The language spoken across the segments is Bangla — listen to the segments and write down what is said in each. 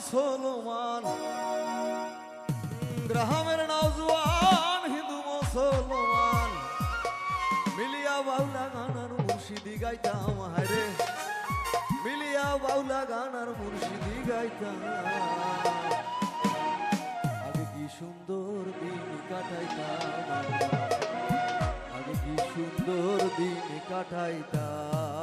মুসলমান। গ্রামের নওজোয়ান, হিন্দু মুসলমান। মিলিয়া বাউলা গানার মুর্শিদি গাইতাম হারে মিলিয়া বাউলা গানার মুর্শিদি গাইতাম। আগে কি সুন্দর দিন কাটাইতাম। আগে কি সুন্দর দিন কাটাইতাম।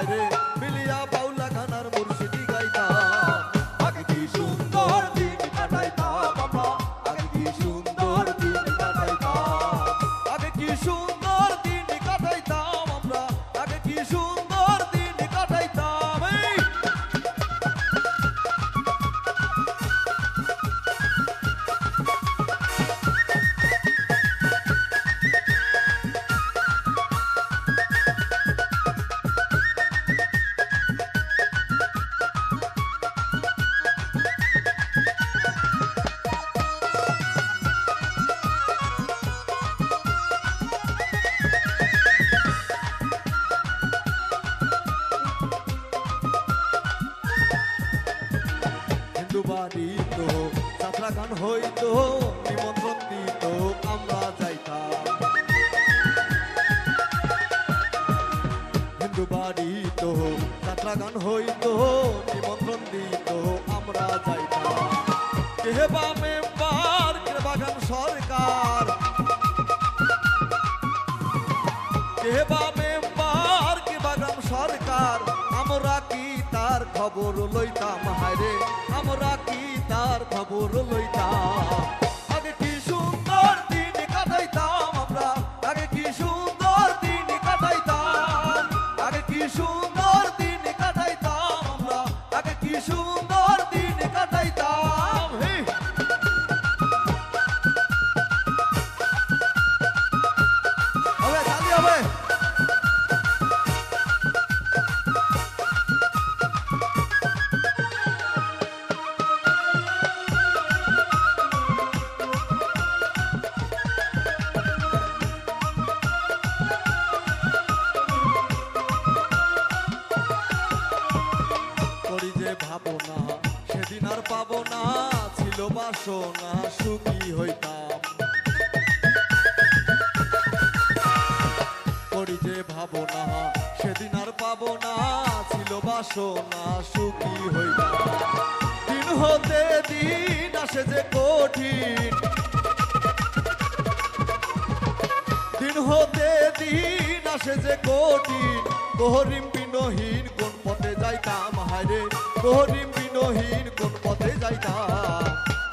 গাইতাম বাড়িত যাত্রা গান হইত, নিমন্ত্রণ দিত, আমরা যাইতাম। হিন্দু বাড়িত যাত্রা গান হইত, নিমন্ত্রণ দিত, আমরা যাইতাম। কেহে বা মেম্বার বাগান সরকার খবর লইতাম হারে আমরা কি তার খবর লইতাম? আগে কি সুন্দর দিন কাটাইতাম আমরা, আগে কি সুন্দর ছিল বাসনা সুখী হইতাম। করি যে ভাবনা, সেদিন আর পাবো না, ছিল বাসনা সুখী হইতাম। দিন হতে দিন আসে যে কঠিন। দিন হতে দিন আসে যে কঠিন। কোহরিম বিনহীন কোন পথে যাইতাম, হায়রে। কোহরিম বিনহীন কোন পথে যাইতাম।